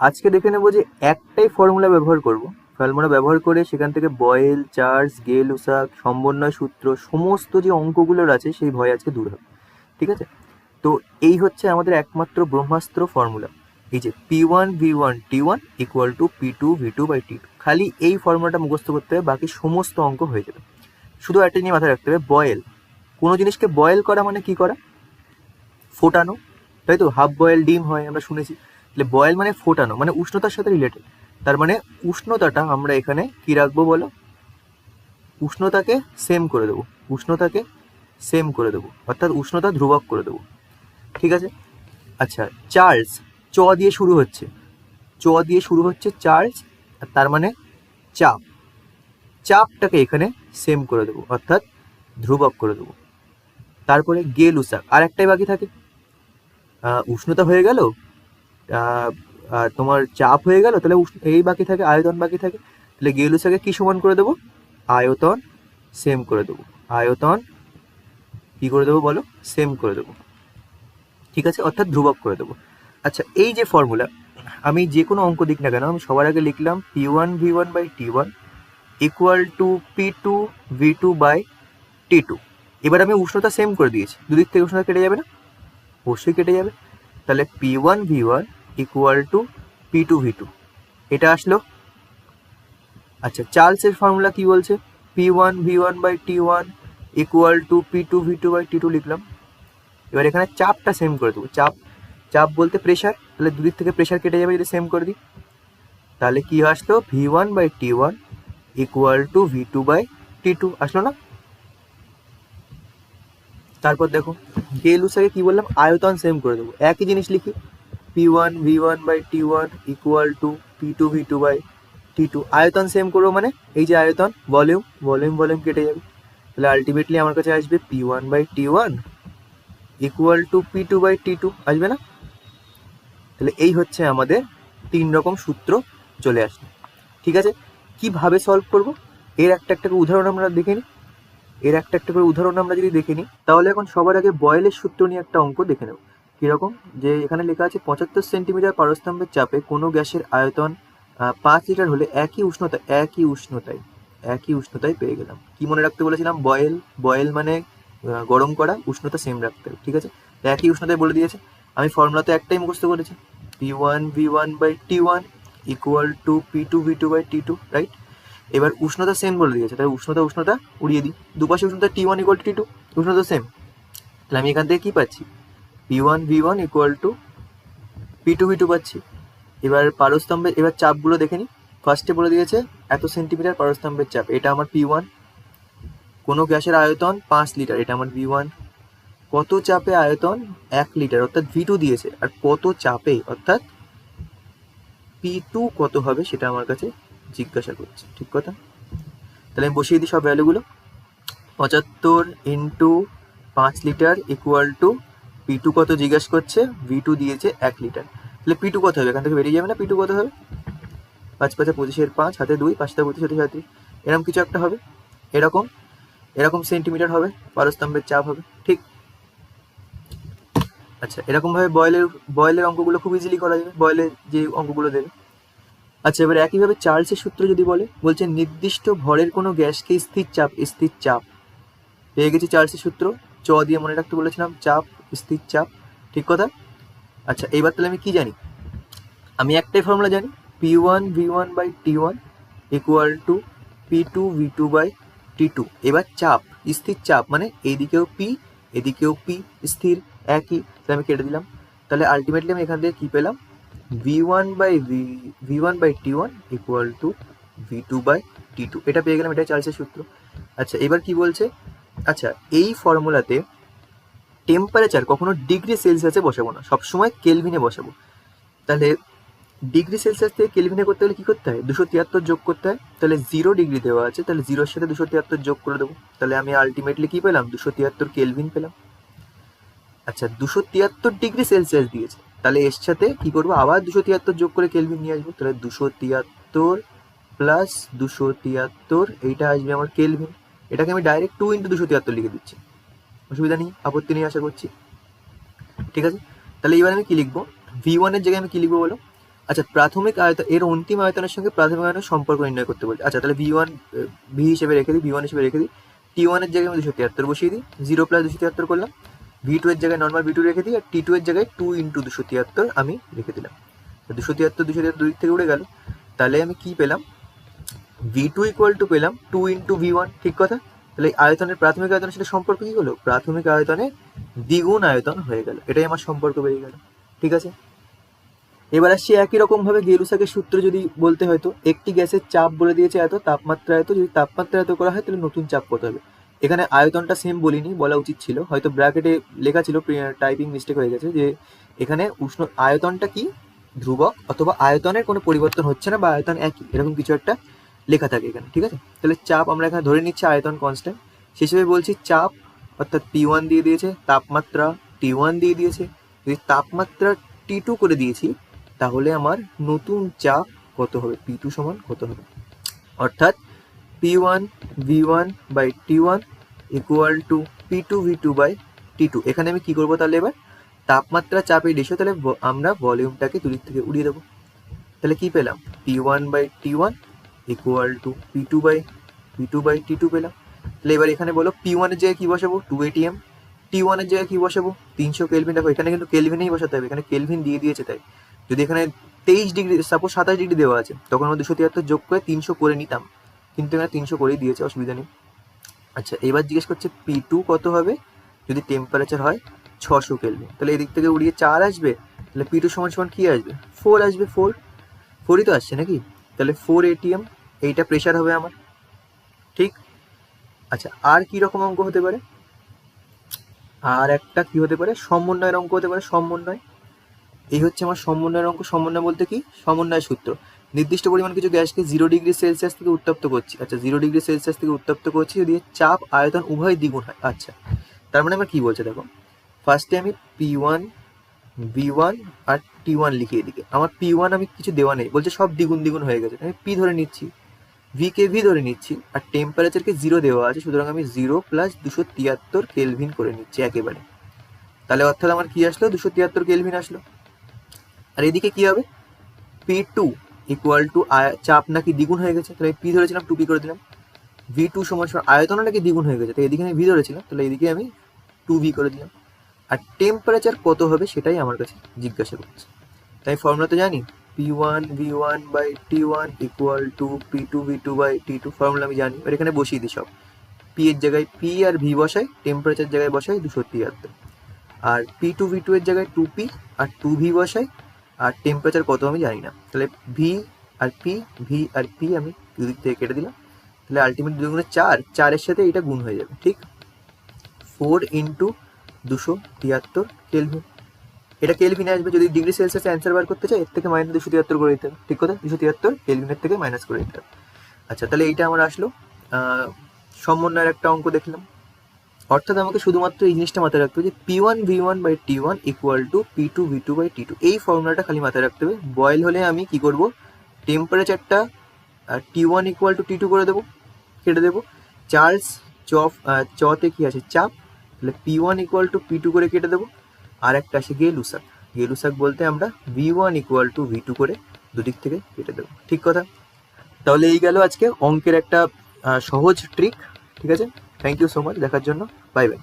আজকে দেখে নেব যে একটাই ফর্মুলা ব্যবহার করব। ফর্মুলা ব্যবহার করে সেখান থেকে বয়েল চার্জ গেল উসাক সম্বন্বয় সূত্র, সমস্ত যে অঙ্কগুলোর আছে সেই ভয় আজকে দূর হবে। ঠিক আছে? তো এই হচ্ছে আমাদের একমাত্র ব্রহ্মাস্ত্র ফর্মুলা এই যে P one V one T one equal to P two V two by T two খালি এই ফর্মুলাটা মুখস্থ করতে হবে, বাকি সমস্ত অঙ্ক হয়ে যাবে। শুধু একটা নিয়ে মাথায় রাখতে হবে বয়েল কোনো জিনিসকে বয়েল করা মানে কি করা? ফোটানো। তাই তো? হাফ বয়েল ডিম হয়, আমরা শুনেছি। তাহলে বয়েল মানে ফোটানো মানে উষ্ণতার সাথে রিলেটেড তার মানে উষ্ণতাটা আমরা এখানে কি রাখব বলো? উষ্ণতাকে সেম করে দেবো, উষ্ণতাকে সেম করে দেবো, অর্থাৎ উষ্ণতা ধ্রুবক করে দেবো। ঠিক আছে? আচ্ছা চার্জ চ দিয়ে শুরু হচ্ছে। চ দিয়ে শুরু হচ্ছে চার্জ আর তার মানে চাপ। চাপটাকে এখানে সেম করে দেবো, অর্থাৎ ধ্রুবক করে দেবো। তারপরে গেল আর একটাই বাকি থাকে। উষ্ণতা হয়ে গেল তোমার চাপ হয়ে গেল, তাহলে এই বাকি থাকে, আয়তন বাকি থাকে, তাহলে গেল উসাকে কি সমান করে দেবো? আয়তন সেম করে দেবো। আয়তন কি করে দেবো বলো? সেম করে দেবো। ঠিক আছে? অর্থাৎ ধ্রুবক করে দেবো। আচ্ছা এই যে ফর্মুলা আমি যে কোনো অঙ্ক দিক না কেন, আমি সবার আগে লিখলাম P one V one by T one equal to P two V two by T two এবার আমি উষ্ণতা সেম করে দিয়েছি। দুদিক থেকে উষ্ণতা কেটে যাবে না? অবশ্যই কেটে যাবে। তাহলে P one V one equal to P two V two এটা আসলো। আচ্ছা চার্লসের ফর্মুলা কি বলছে? P one V one by T one equal to P two V two by T two লিখলাম। এবার এখানে চাপটা সেম করে দেবো। চাপ চাপ বলতে প্রেশার তাহলে দুদিক থেকে প্রেশার কেটে যাবে যদি সেম করে দিই। তাহলে কি আসলো? V one by T one equal to V two by T two আসলো না? তারপর দেখো গেল উসাকে কি বললাম? আয়তন সেম করে দেবো। একই জিনিস লিখি। P one V one by T one equal to P two V two by T two আয়তন সেম করব মানে এই যে আয়তন ভলিউম ভলিউম ভলিউম কেটে যাবে। তাহলে আলটিমেটলি আমার কাছে আসবে P one by T one equal to P two by T two আসবে না? তাহলে এই হচ্ছে আমাদের তিন রকম সূত্র চলে আসবে। ঠিক আছে? কীভাবে সলভ করব? এর একটা একটা করে উদাহরণ আমরা দেখে নিই। এর একটা একটা করে উদাহরণ আমরা যদি দেখে নিই, তাহলে এখন সবার আগে বয়েলের সূত্র নিয়ে একটা অঙ্ক দেখে নেব। কীরকম? যে এখানে লেখা আছে, পঁচাত্তর সেন্টিমিটার পারস্তম্ভের চাপে কোনো গ্যাসের আয়তন পাঁচ লিটার হলে একই উষ্ণতা, একই উষ্ণতায় একই উষ্ণতায় পেয়ে গেলাম। কি মনে রাখতে বলেছিলাম? বয়েল বয়েল মানে গরম করা, উষ্ণতা সেম রাখতে ঠিক আছে? একই উষ্ণতায় বলে দিয়েছে। আমি ফর্মুলাতে একটাই মুখস্থ করেছি। P one V one by T one equal to P two V two by T two right এবার উষ্ণতা সেম বলে দিয়েছে, তাহলে উষ্ণতা উষ্ণতা উড়িয়ে দিই। দুপাশে উষ্ণতা T one equal to T উষ্ণতা সেম। তাহলে আমি এখান থেকে কী পাচ্ছি? P one V one equal to P two V two পাচ্ছি। এবার পারস্তম্ভের, এবার চাপগুলো দেখে নিই ফার্স্টে বলে দিয়েছে, এত সেন্টিমিটার পারস্তম্ভের চাপ। এটা আমার পি ওয়ান কোনো গ্যাসের আয়তন পাঁচ লিটার। এটা আমার ভি ওয়ান কত চাপে আয়তন? এক লিটার। অর্থাৎ ভি টু দিয়েছে। আর কত চাপে? অর্থাৎ পি টু কত হবে সেটা আমার কাছে জিজ্ঞাসা করছে। ঠিক কথা? তাহলে আমি বসিয়ে দিই সব ভ্যালুগুলো পঁচাত্তর ইন্টু পাঁচ litre equal to P two কত জিজ্ঞেস করছে? ভি টু দিয়েছে এক লিটার। তাহলে পি টু কত হবে? এখান থেকে বেরিয়ে যাবে না? পি টু কত হবে? পাঁচ পাঁচা পঁচিশের পাঁচ, হাতে দুই পাঁচটা পঁচিশ হাতে সাঁত্রিশ। এরকম কিছু একটা হবে। এরকম এরকম সেন্টিমিটার হবে। পারস্তম্ভের চাপ হবে। ঠিক? আচ্ছা এরকমভাবে বয়েলের বয়েলের অঙ্কগুলো খুব ইজিলি করা যাবে। বয়েলের যে অঙ্কগুলো দেবে। আচ্ছা এবার একইভাবে চার্লসের সূত্র যদি বলে, বলছে নির্দিষ্ট ভরের কোনো গ্যাসকে স্থির চাপ স্থির চাপ। পেয়ে গেছি চার্লসের সূত্র। চ দিয়ে মনে রাখতে বলেছিলাম, চাপ, স্থির চাপ, ঠিক কথা? আচ্ছা এবার তাহলে আমি কি জানি? আমি একটাই ফর্মুলা জানি P one V one by T one equal to P two V two by T two এবার চাপ, স্থির চাপ মানে এইদিকেও পি এদিকেও পি স্থির, একই, তাহলে আমি কেটে দিলাম। তাহলে আলটিমেটলি আমি এখান থেকে কী পেলাম? V one by V V one by T one equal to V two by T two এটা পেয়ে গেলাম এটা চার্লসের সূত্র। আচ্ছা এবার কি বলছে? আচ্ছা এই ফর্মুলাতে টেম্পারেচার কখনো ডিগ্রি সেলসিয়াসে বসাবো না, সবসময় কেলভিনে বসাবো। তাহলে ডিগ্রি সেলসিয়াস থেকে কেলভিনে করতে হলে কী করতে হয়? দুশো তিয়াত্তর যোগ করতে হয়, তাহলে জিরো ডিগ্রি দেওয়া আছে, তাহলে জিরোর সাথে দুশো তিয়াত্তর যোগ করে দেবো। তাহলে আমি আলটিমেটলি কী পেলাম? দুশো তিয়াত্তর কেলভিন পেলাম। আচ্ছা দুশো তিয়াত্তর ডিগ্রি সেলসিয়াস দিয়েছে, তাহলে এর সাথে কী করব? আবার দুশো তিয়াত্তর যোগ করে কেলভিন নিয়ে আসব, তাহলে দুশো তিয়াত্তর প্লাস দুশো তিয়াত্তর, এইটা আসবে আমার কেলভিন এটাকে আমি ডাইরেক্ট টু ইন্টু দুশো তিয়াত্তর লিখে দিচ্ছি। অসুবিধা নেই, আপত্তি নেই, আশা করছি। ঠিক আছে? তাহলে এবার আমি কি লিখব? ভি ওয়ানের জায়গায় আমি কি লিখব বলো? আচ্ছা প্রাথমিক আয়তন এর অন্তিম আয়তনের সঙ্গে প্রাথমিক আয়তনের সম্পর্ক নির্ণয় করতে বলছে। আচ্ছা তাহলে ভি ওয়ান ভি হিসেবে রেখে দিই ভি ওয়ান হিসেবে রেখে দিই। টি ওয়ানের জায়গায় আমি দুশো তিয়াত্তর বসিয়ে দিই জিরো প্লাস দুশো তিয়াত্তর করলাম। ভি টু এর জায়গায় নর্মাল ভি টু রেখে দিই, আর টি টু এর জায়গায় টু ইন্টু দুশো তিয়াত্তর আমি রেখে দিলাম। দুশো তিয়াত্তর দুশো তিয়াত্তর দুই থেকে উড়ে গেল। তাহলে আমি কি পেলাম? ভি টু ইকুয়াল টু পেলাম টু ইন্টু ভি ওয়ান ঠিক কথা? তাহলে আয়তনের প্রাথমিক আয়তনের সাথে সম্পর্ক কি হলো? প্রাথমিক আয়তনে দ্বিগুণ আয়তন হয়ে গেল। এটাই আমার সম্পর্ক বেরিয়ে গেল। ঠিক আছে? এবার আসছি একই রকম ভাবে গেরুসাকের সূত্র যদি বলতে হয়তো একটি গ্যাসের চাপ বলে দিয়েছে এত, তাপমাত্রা এত, যদি তাপমাত্রা এত করা হয় তাহলে নতুন চাপ কত হবে? এখানে আয়তনটা সেম বলিনি, বলা উচিত ছিল। হয়তো ব্র্যাকেটে লেখা ছিল টাইপিং মিস্টেক হয়ে গেছে যে এখানে উষ্ণ আয়তনটা কি? ধ্রুবক অথবা আয়তনের কোনো পরিবর্তন হচ্ছে না বা আয়তন একই। এরকম কিছু একটা লেখা থাকে এখানে, ঠিক আছে? তাহলে চাপ আমরা এখানে ধরে নিচ্ছি আয়তন কনস্ট্যান্ট হিসেবে বলছি চাপ, অর্থাৎ পি ওয়ান দিয়ে দিয়েছে, তাপমাত্রা টি ওয়ান দিয়ে দিয়েছে। যদি তাপমাত্রা টি টু করে দিয়েছি, তাহলে আমার নতুন চাপ কত হবে? পি টু সমান কত হবে? অর্থাৎ P one V one by T one equal to P two V two by T two এখানে আমি কি করব তাহলে এবার? তাপমাত্রা চাপের রেশিও তাহলে আমরা ভলিউমটাকে দুদিক থেকে উড়িয়ে দেবো। তাহলে কি পেলাম? P one by T one equal to P two by P two by T two পেলাম। তাহলে এবার এখানে বলো পি ওয়ানের জায়গায় কি বসাবো? টু এটিএম টি ওয়ানের জায়গায় কি বসাবো? তিনশো কেলভিন দেখো, এখানে কিন্তু কেলভিনেই বসাতে হবে, এখানে কেলভিন দিয়ে দিয়েছে তাই। যদি এখানে তেইশ ডিগ্রি সাপোজ সাতাশ ডিগ্রি দেওয়া আছে, তখন আমরা দুশো তিয়াত্তর যোগ করে তিনশো করে নিতাম। কিন্তু এখানে তিনশো করেই দিয়েছে, অসুবিধা নেই। আচ্ছা এবার জিজ্ঞেস করছে পি টু কত হবে? যদি টেম্পারেচার হয় ছশো কেলভিন তাহলে এদিক থেকে উড়িয়ে চার আসবে? তাহলে পি টু সমান সমান কী আসবে? ফোর আসবে ফোর ফোরই তো আসছে নাকি? তাহলে ফোর এটিএম এইটা প্রেশার হবে আমার। ঠিক? আচ্ছা আর কি রকম অঙ্ক হতে পারে? আর একটা কি হতে পারে? সমন্বয়ের অঙ্ক হতে পারে, সমন্বয়। এই হচ্ছে আমার সমন্বয়ের অঙ্ক। সমন্বয় বলতে কি? সমন্বয় সূত্র। নির্দিষ্ট পরিমাণ কিছু গ্যাসকে জিরো ডিগ্রি সেলসিয়াস থেকে উত্তপ্ত করছি। আচ্ছা জিরো ডিগ্রি সেলসিয়াস থেকে উত্তপ্ত করছি যদি চাপ আয়তন উভয় দ্বিগুণ হয়। আচ্ছা তার মানে আমার কি বলছে দেখো? ফার্স্টে আমি পি ওয়ান বি ওয়ান আর টি ওয়ান লিখি এদিকে। আমার পি ওয়ান আমি কিছু দেওয়া নেই। বলছে সব দ্বিগুণ দ্বিগুণ হয়ে গেছে। আমি পি ধরে নিচ্ছি। ভি কে ভি ধরে নিচ্ছি, আর টেম্পারেচারকে জিরো দেওয়া আছে, সুতরাং আমি জিরো প্লাস দুশো তিয়াত্তর কেলভিন করে নিচ্ছি একেবারে। তাহলে অর্থাৎ আমার কি আসলো? দুশো তিয়াত্তর কেলভিন আসলো। আর এদিকে কি হবে? পি টু ইকুয়াল টু চাপ নাকি দ্বিগুণ হয়ে গেছে, তাহলে পি ধরেছিলাম টু পি করে দিলাম। ভি টু সমান আয়তনও নাকি দ্বিগুণ হয়ে গেছে, তাই এদিকে আমি ভি ধরেছিলাম, তাহলে এদিকে আমি টু ভি করে দিলাম। আর টেম্পারেচার কত হবে সেটাই আমার কাছে জিজ্ঞাসা করছে। তাই ফর্মুলা তো জানি? P one V one by T one equal to P two V two by T two formula আমি জানি এবার এখানে বসিয়ে দিই সব। পি এর জায়গায় পি আর ভি বসাই টেম্পারেচার জায়গায় বসাই দুশো তিয়াত্তর। আর পি টু ভি টু এর জায়গায় টু পি আর টু ভি বসাই, আর টেম্পারেচার কত আমি জানি না। তাহলে ভি আর পি ভি আর পি আমি দুদিক থেকে কেটে দিলাম। তাহলে আলটিমেট দুগুণে চার, চারের সাথে এটা গুণ হয়ে যাবে, ঠিক? ফোর ইন্টু দুশো তিয়াত্তর কেলভিন এটা কেলভিনে আসবে? যদি ডিগ্রি সেলসিয়াস অ্যান্সার বার করতে চাই এর থেকে মাইনাস দুশো তিয়াত্তর করে দিতে ঠিক কথা? দুশো তিয়াত্তর কেলভিনের থেকে মাইনাস করে দিতে আচ্ছা তাহলে এইটা আমার আসলো। সমন্বয়ের একটা অঙ্ক দেখলাম। অর্থাৎ আমাকে শুধুমাত্র এই জিনিসটা মাথায় রাখতে হবে যে P one V one by T one equal to P two V two by T two এই ফর্মুলাটা খালি মাথায় রাখতে হবে। বয়েল হলে আমি কি করব? টেম্পারেচারটা T one equal to T two করে দেবো। কেটে দেবো। চার্লস চ চতে কি আছে? চাপ। তাহলে P one equal to P two করে কেটে দেবো। আর একটা আছে গেলুসাক গেলুসাক বলতে আমরা V one equal to V two করে দুদিক থেকে কেটে দেবো। ঠিক কথা? তাহলে এই গেল আজকে অঙ্কের একটা সহজ ট্রিক ঠিক আছে? থ্যাংক ইউ সো মাচ দেখার জন্য। Bye bye